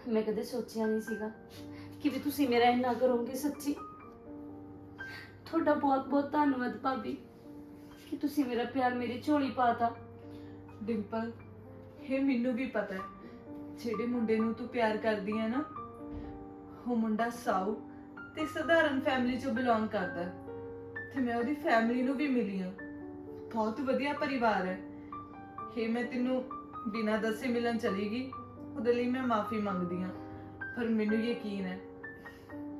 [SPEAKER 3] ਮੈਂ ਕਦੇ ਸੋਚਿਆ ਨਹੀਂ ਸੀਗਾ ਕਿ ਵੀ ਤੁਸੀਂ ਮੇਰਾ ਇੰਨਾ ਕਰੋਗੇ ਸੱਚੀ। ਤੁਹਾਡਾ ਬਹੁਤ ਬਹੁਤ ਧੰਨਵਾਦ ਭਾਬੀ। ਕਿ ਤੁਸੀਂ ਮੇਰਾ ਪਿਆਰ ਮੇਰੀ ਝੋਲੀ ਪਾਤਾ?
[SPEAKER 2] ਡਿੰਪਲ ਇਹ ਮੈਨੂੰ ਵੀ ਪਤਾ ਹੈ। ਜਿਹੜੇ ਮੁੰਡੇ ਨੂੰ ਤੂੰ ਪਿਆਰ ਕਰਦੀ ਹੈ ਨਾ ਉਹ ਮੁੰਡਾ ਸਾਊ ਤੇ ਸਧਾਰਨ ਫੈਮਿਲੀ ਚੋਂ ਬਿਲੋਂਗ ਕਰਦਾ ਹੈ। ਤੇ ਮੈਂ ਉਹਦੀ ਫੈਮਿਲੀ ਨੂੰ ਵੀ ਮਿਲੀ ਹਾਂ। ਬਹੁਤ ਵਧੀਆ ਪਰਿਵਾਰ ਹੈ। ਇਹ ਮੈਂ ਤੈਨੂੰ ਬਿਨਾਂ ਦੱਸੇ ਮਿਲਣ ਚਲੀ ਗਈ ਉਹਦੇ ਲਈ ਮੈਂ ਮਾਫੀ ਮੰਗਦੀ ਹਾਂ। ਪਰ ਮੈਨੂੰ ਯਕੀਨ ਹੈ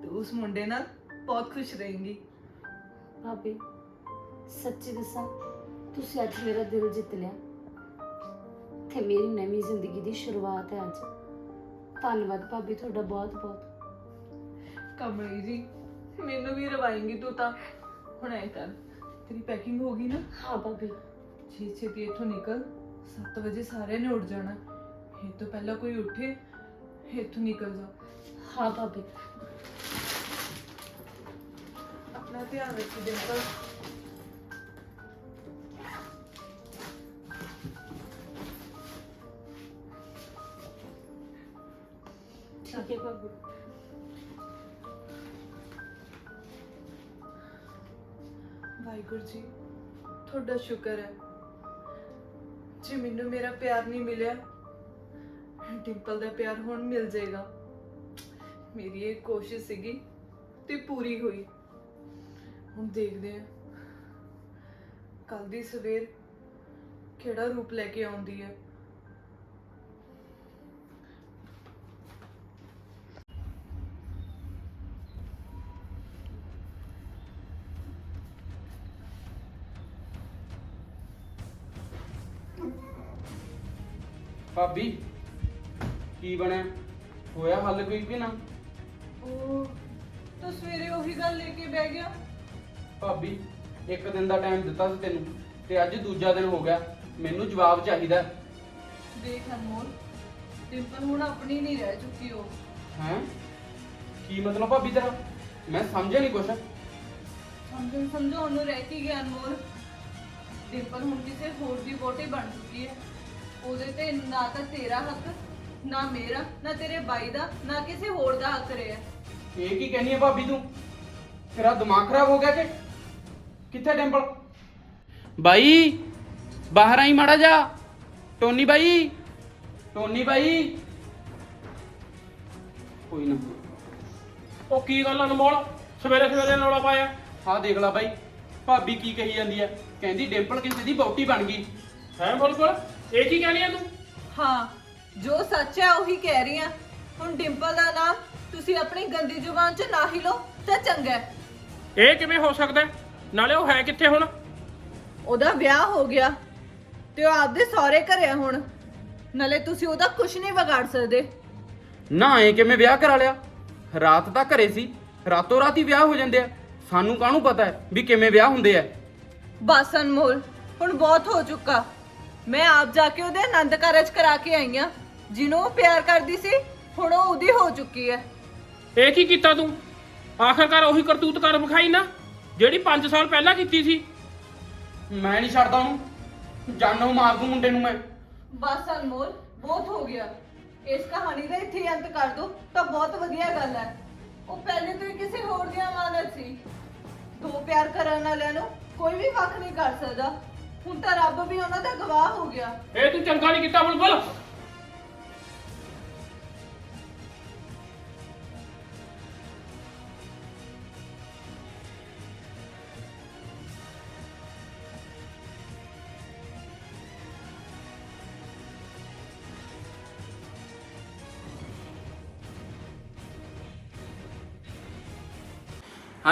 [SPEAKER 2] ਤੂੰ ਉਸ ਮੁੰਡੇ ਨਾਲ ਬਹੁਤ ਖੁਸ਼ ਰਹੇਂਗੀ।
[SPEAKER 3] ਭਾਬੀ ਸੱਚੀ ਦੱਸਾਂ ਤੁਸੀਂ ਅੱਜ ਮੇਰਾ ਦਿਲ ਜਿੱਤ ਲਿਆ। ਤੇ ਮੇਰੀ ਨਵੀਂ ਜ਼ਿੰਦਗੀ ਦੀ ਸ਼ੁਰੂਆਤ ਹੈ ਅੱਜ। ਧੰਨਵਾਦ ਭਾਬੀ ਤੁਹਾਡਾ ਬਹੁਤ ਬਹੁਤ
[SPEAKER 2] ਕਮਲੀ ਜੀ ਮੈਨੂੰ ਵੀ ਰਵਾਏਂਗੀ ਤੂੰ ਤਾਂ। ਹੁਣ ਐ ਕਰ ਤੇਰੀ ਪੈਕਿੰਗ ਹੋ ਗਈ ਨਾ?
[SPEAKER 3] ਹਾਂ ਭਾਬੀ।
[SPEAKER 2] ਛੇ ਛੇਤੀ ਇੱਥੋਂ ਨਿਕਲ 7 ਵਜੇ ਸਾਰਿਆਂ ਨੇ ਉੱਠ ਜਾਣਾ। ਇਹ ਤੋਂ ਪਹਿਲਾਂ ਕੋਈ ਉੱਠੇ ਇੱਥੋਂ ਨਿਕਲ ਜਾ।
[SPEAKER 3] ਹਾਂ ਭਾਬੀ।
[SPEAKER 2] ਆਪਣਾ ਧਿਆਨ ਰੱਖੀ
[SPEAKER 3] ਠੀਕ
[SPEAKER 2] ਤੁਹਾਡਾ ਸ਼ੁਕਰ ਹੈ। ਜੇ ਮੈਨੂੰ ਮੇਰਾ ਪਿਆਰ ਨਹੀਂ ਮਿਲਿਆ, ਡਿੰਪਲ ਦਾ ਪਿਆਰ ਹੁਣ ਮਿਲ ਜਾਏਗਾ। ਮੇਰੀ ਇਹ ਕੋਸ਼ਿਸ਼ ਸੀਗੀ ਤੇ ਪੂਰੀ ਹੋਈ। ਹੁਣ ਦੇਖਦੇ ਹਾਂ। ਕੱਲ ਦੀ ਸਵੇਰ ਕਿਹੜਾ ਰੂਪ ਲੈ ਕੇ ਆਉਂਦੀ ਹੈ।
[SPEAKER 4] ਭਾਬੀ ਕੀ ਬਣਿਆ? ਹੋਇਆ ਹੱਲ ਕੋਈ ਕਿ ਨਾ?
[SPEAKER 2] ਉਹ ਤੂੰ ਸਵੇਰੇ ਉਹੀ ਗੱਲ ਲੈ ਕੇ ਬਹਿ ਗਿਆ।
[SPEAKER 4] ਭਾਬੀ ਇੱਕ ਦਿਨ ਦਾ ਟਾਈਮ ਦਿੱਤਾ ਸੀ ਤੈਨੂੰ ਤੇ ਅੱਜ ਦੂਜਾ ਦਿਨ ਹੋ ਗਿਆ। ਮੈਨੂੰ ਜਵਾਬ ਚਾਹੀਦਾ
[SPEAKER 2] ਦੇਖ ਅਨਮੋਲ ਡਿੰਪਲ ਹੁਣ ਆਪਣੀ ਨਹੀਂ ਰਹਿ ਚੁੱਕੀ ਉਹ।
[SPEAKER 4] ਹੈ? ਕੀ ਮਤਲਬ ਭਾਬੀ ਤੇਰਾ? ਮੈਂ ਸਮਝਿਆ ਨਹੀਂ ਕੁਛ।
[SPEAKER 2] ਸਮਝਣ ਸਮਝਾਉਣ ਨੂੰ ਰਹਿ ਕੀ ਗਿਆ ਅਨਮੋਲ। ਡਿੰਪਲ ਹੁਣ ਕਿਸੇ ਹੋਰ ਦੀ ਵੋਟੀ ਬਣ ਚੁੱਕੀ ਹੈ। ਉਹਦੇ ਤੇ ਨਾ ਤਾਂ ਤੇਰਾ ਹੱਕ ਨਾ ਮੇਰਾ ਨਾ ਤੇਰੇ ਬਾਈ ਦਾ ਨਾ ਕਿਸੇ ਹੋਰ ਦਾ ਹੱਕ ਰਿਹਾ।
[SPEAKER 4] ਇਹ ਕੀ ਕਹਿਨੀ ਹੈ ਭਾਬੀ ਤੂੰ? ਤੇਰਾ ਦਿਮਾਗ ਖਰਾਬ ਹੋ ਗਿਆ ਕਿ? ਕਿੱਥੇ ਟੈਂਪਲ ਬਾਈ ਬਾਹਰ ਆਈ ਮਾੜਾ ਜਾ ਟੋਨੀ ਬਾਈ। ਟੋਨੀ ਬਾਈ। ਕੋਈ ਨਾ।
[SPEAKER 1] ਉਹ ਕੀ ਗੱਲ ਅਨਮੋਲ? ਸਵੇਰੇ ਸਵੇਰੇ ਰੌਲਾ ਪਾਇਆ।
[SPEAKER 4] ਆਹ ਦੇਖ ਲੈ ਬਾਈ ਭਾਬੀ ਕੀ ਕਹੀ ਜਾਂਦੀ ਹੈ ਕਹਿੰਦੀ ਡਿੰਪਲ ਕਿਸੇ ਦੀ ਬੌਟੀ ਬਣ ਗਈ।
[SPEAKER 1] ਹੈ ਬੁਲਬੁਲ ਇਹ ਕੀ ਕਹਿਣੀ ਆ ਤੂੰ?
[SPEAKER 2] ਹਾਂ ਜੋ ਸੱਚ ਹੈ ਉਹੀ ਕਹਿ ਰਹੀ ਹਾਂ ਹੁਣ ਡਿੰਪਲ ਦਾ ਨਾਮ ਤੁਸੀਂ ਆਪਣੀ ਗੰਦੀ ਜ਼ੁਬਾਨ 'ਚ ਨਾ ਹੀ ਲਓ ਤਾਂ ਚੰਗਾ ਹੈ।
[SPEAKER 1] ਇਹ ਕਿਵੇਂ ਹੋ ਸਕਦਾ ਹੈ? ਨਾਲੇ ਉਹ ਹੈ ਕਿੱਥੇ ਹੁਣ?
[SPEAKER 2] ਉਹਦਾ ਵਿਆਹ ਹੋ ਗਿਆ ਤੇ ਉਹ ਆਪਦੇ ਸਹੁਰੇ ਘਰੇ ਆ ਹੁਣ। ਨਾਲੇ ਤੁਸੀਂ ਉਹਦਾ ਕੁਝ ਨਹੀਂ ਵਿਗਾੜ ਸਕਦੇ।
[SPEAKER 4] ਨਾ ਐ ਕਿਵੇਂ ਵਿਆਹ ਕਰਾ ਲਿਆ? ਰਾਤ ਤਾਂ ਘਰੇ ਸੀ ਰਾਤੋਂ ਰਾਤ ਹੀ ਵਿਆਹ ਹੋ ਜਾਂਦੇ ਆ। ਸਾਨੂੰ ਕਾਹਨੂੰ ਪਤਾ ਹੈ ਵੀ ਕਿਵੇਂ ਵਿਆਹ ਹੁੰਦੇ ਆ?
[SPEAKER 2] ਬਸ ਅਨਮੋਲ ਹੁਣ ਬਹੁਤ ਹੋ ਚੁੱਕਾ। ਮੈਂ ਆਪ ਜਾ ਕੇ ਉਹਦੇ ਆਨੰਦ ਕਾਰਜ ਕਰਾ ਕੇ ਆਈ ਆ। ਜਿਹਨੂੰ ਉਹ ਪਿਆਰ ਕਰਦੀ ਸੀ ਹੁਣ ਉਹ ਉਹਦੀ ਹੋ ਚੁੱਕੀ ਹੈ
[SPEAKER 1] ਇਹ ਕੀ ਕੀਤਾ ਤੂੰ? ਆਖਰਕਾਰ ਉਹੀ ਕਰਤੂਤ ਕਰ ਵਿਖਾਈ ਨਾ ਜਿਹੜੀ 5 ਸਾਲ ਪਹਿਲਾਂ ਕੀਤੀ ਸੀ।
[SPEAKER 4] ਮੈਂ ਨਹੀਂ ਛੱਡਦਾ ਉਹਨੂੰ। ਜਾਨੋਂ ਮਾਰ ਦੂੰ ਮੁੰਡੇ ਨੂੰ ਮੈਂ।
[SPEAKER 2] ਬਸ ਅਨਮੋਲ ਬਹੁਤ ਹੋ ਗਿਆ। ਇਸ ਕਹਾਣੀ ਦਾ ਇੱਥੇ ਹੀ ਅੰਤ ਕਰ ਦੋ ਤਾਂ ਬਹੁਤ ਵਧੀਆ ਗੱਲ ਹੈ ਉਹ ਪਹਿਲੇ ਤੋਂ ਹੀ ਕਿਸੇ ਹੋਰ ਦੀ ਅਮਾਨਤ ਸੀ। ਦੋ ਪਿਆਰ ਕਰਨ ਵਾਲਿਆਂ ਨੂੰ ਕੋਈ ਵੀ ਵੱਖ ਨਹੀਂ ਕਰ ਸਕਦਾ। ਹੁਣ ਤਾਂ ਰੱਬ ਵੀ ਉਹਨਾਂ ਦਾ ਗਵਾਹ ਹੋ ਗਿਆ।
[SPEAKER 1] ਇਹ ਤੂੰ ਚੰਗਾ ਨਹੀਂ ਕੀਤਾ, ਬੁਲਬੁਲ।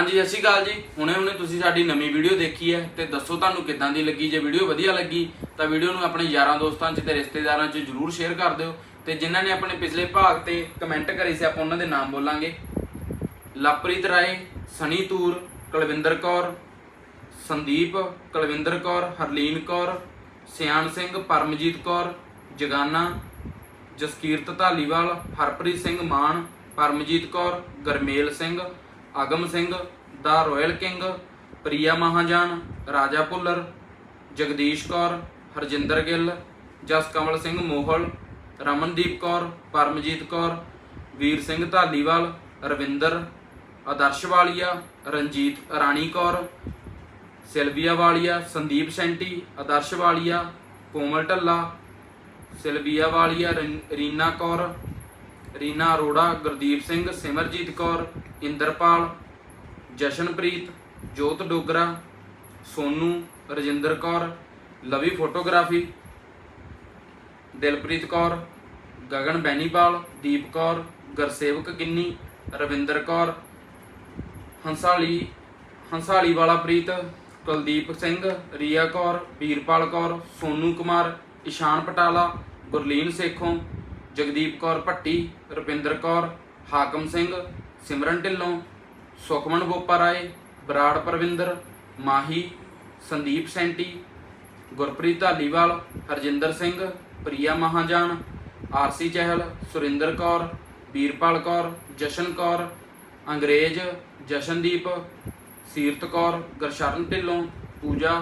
[SPEAKER 4] ਹਾਂਜੀ, ਸਤਿ ਸ਼੍ਰੀ ਅਕਾਲ ਜੀ। ਹੁਣੇ ਹੁਣੇ ਤੁਸੀਂ ਸਾਡੀ ਨਵੀਂ ਵੀਡੀਓ ਦੇਖੀ ਹੈ ਤੇ ਦੱਸੋ ਤੁਹਾਨੂੰ ਕਿੱਦਾਂ ਦੀ ਲੱਗੀ? ਜੇ ਵੀਡੀਓ ਵਧੀਆ ਲੱਗੀ, ਤਾਂ ਵੀਡੀਓ ਨੂੰ ਆਪਣੇ ਯਾਰਾਂ ਦੋਸਤਾਂ 'ਚ ਤੇ ਰਿਸ਼ਤੇਦਾਰਾਂ 'ਚ ਜਰੂਰ ਸ਼ੇਅਰ ਕਰ ਦਿਓ ਤੇ ਜਿਨ੍ਹਾਂ ਨੇ ਆਪਣੇ ਪਿਛਲੇ ਭਾਗ ਤੇ ਕਮੈਂਟ ਕਰੇ ਸੀ, ਆਪਾਂ ਉਹਨਾਂ ਦੇ ਨਾਮ ਬੋਲਾਂਗੇ। ਲਵਪ੍ਰੀਤ ਰਾਏ, ਸਨੀ ਤੂਰ, ਕੁਲਵਿੰਦਰ ਕੌਰ, ਸੰਦੀਪ, ਕੁਲਵਿੰਦਰ ਕੌਰ, ਹਰਲੀਨ ਕੌਰ, ਸਿਆਣ ਸਿੰਘ, ਪਰਮਜੀਤ ਕੌਰ, ਜਗਾਨਾ, ਜਸਕੀਰਤ ਧਾਲੀਵਾਲ, ਹਰਪ੍ਰੀਤ ਸਿੰਘ ਮਾਨ, ਪਰਮਜੀਤ ਕੌਰ, ਗਰਮੇਲ ਸਿੰਘ, ਅਗਮ ਸਿੰਘ ਦਾ Royal King, Priya Mahajan, Raja Bhullar, Jagdish Kaur, Harjinder Gill Jaskamal Singh Mohal, Ramandeep Kaur, Paramjit Kaur, Veer Singh Dhaliwal, Ravinder, Adarsh Walia, Ranjit Rani Kaur, Sylvia Walia, Sandeep Santy, Adarsh Walia, Komal Dhalla, Sylvia Walia Reena Kaur, Reena Arora, Gurdeep Singh, Simarjit Kaur, Inderpal Jashanpreet, Jot Dogra, Sonu, Rajinder Kaur, Lovey photography, Dilpreet Kaur, Gagan Bainipal, Deep Kaur, Gursewak Ginni, Ravinder Kaur, Hansali Hansali ਵਾਲਾ Preet, Kuldeep Singh, Ria Kaur, Veerpal Kaur, Sonu Kumar Ishan Patala, Gurleen Sekhon, Jagdeep Kaur Bhatti, Rupinder Kaur, Hakam Singh, Simran Dhillon Sukhman Gopa Rai, Brar Parvinder, Mahi, Sandeep Santy, Gurpreet Dhaliwal Harjinder Singh, Priya Mahajan RC Chahal, Surinder Kaur, Veerpal Kaur, Jashan Kaur, Angrez, Jashandeep, Seerat Kaur, ਗਰਸ਼ਰਨ Dhillon, ਪੂਜਾ,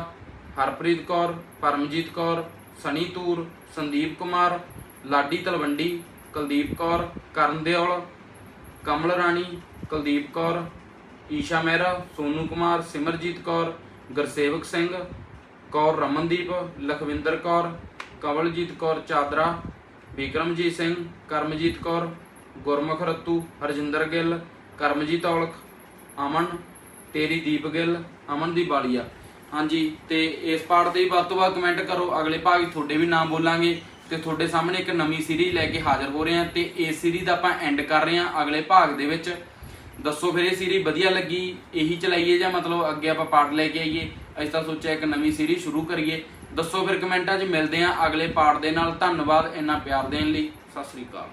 [SPEAKER 4] ਹਰਪ੍ਰੀਤ ਕੌਰ, ਪਰਮਜੀਤ ਕੌਰ, ਸਨੀ ਤੂਰ, ਸੰਦੀਪ ਕੁਮਾਰ, ਲਾਡੀ ਤਲਵੰਡੀ, ਕੁਲਦੀਪ ਕੌਰ, ਕਰਨ ਦਿਓਲ, ਕਮਲ ਰਾਣੀ, ਕੁਲਦੀਪ ਕੌਰ ਈਸ਼ਾ ਮਹਿਰਾ, ਸੋਨੂ ਕੁਮਾਰ, ਸਿਮਰਜੀਤ ਕੌਰ, ਗੁਰਸੇਵਕ ਸਿੰਘ, ਕੌਰ ਰਮਨਦੀਪ, ਲਖਵਿੰਦਰ ਕੌਰ, ਕਵਲਜੀਤ ਕੌਰ ਚਾਦਰਾ, ਵਿਕਰਮਜੀਤ ਸਿੰਘ, ਕਰਮਜੀਤ ਕੌਰ, ਗੁਰਮੁਖ ਰੱਤੂ, ਹਰਜਿੰਦਰ ਗਿੱਲ, ਕਰਮਜੀਤ ਔਲਖ, ਅਮਨ, ਤੇਰੀ ਦੀਪ ਗਿੱਲ, ਅਮਨ ਦੀ ਬਾਲੀਆ। ਹਾਂਜੀ, ਤੇ ਇਸ part ਤੇ ਵੱਧ ਤੋਂ ਵੱਧ ਕਮੈਂਟ ਕਰੋ। ਅਗਲੇ ਭਾਗ 'ਚ ਤੁਹਾਡੇ ਵੀ ਨਾਮ ਬੋਲਾਂਗੇ ਤੇ ਤੁਹਾਡੇ ਸਾਹਮਣੇ ਇੱਕ ਨਵੀਂ ਸੀਰੀਜ਼ ਲੈ ਕੇ ਹਾਜ਼ਰ ਹੋ ਰਹੇ ਹਾਂ ਤੇ ਇਸ ਸੀਰੀਜ਼ ਦਾ ਆਪਾਂ ਐਂਡ ਕਰ ਰਹੇ ਹਾਂ। ਅਗਲੇ ਭਾਗ ਦੇ ਵਿੱਚ ਦੱਸੋ ਫਿਰ ਇਹ ਸੀਰੀਜ਼ ਵਧੀਆ ਲੱਗੀ? ਇਹੀ ਚਲਾਈਏ ਜਾਂ ਮਤਲਬ ਅੱਗੇ ਆਪਾਂ ਪਾਰਟ ਲੈ ਕੇ ਆਈਏ? ਅਸੀਂ ਤਾਂ ਸੋਚਿਆ ਇੱਕ ਨਵੀਂ ਸੀਰੀਜ਼ ਸ਼ੁਰੂ ਕਰੀਏ। ਦੱਸੋ ਫਿਰ ਕਮੈਂਟਾਂ 'ਚ ਮਿਲਦੇ ਹਾਂ ਅਗਲੇ ਪਾਰਟ ਦੇ ਨਾਲ। ਧੰਨਵਾਦ ਇੰਨਾ ਪਿਆਰ ਦੇਣ ਲਈ। ਸਤਿ ਸ੍ਰੀ ਅਕਾਲ।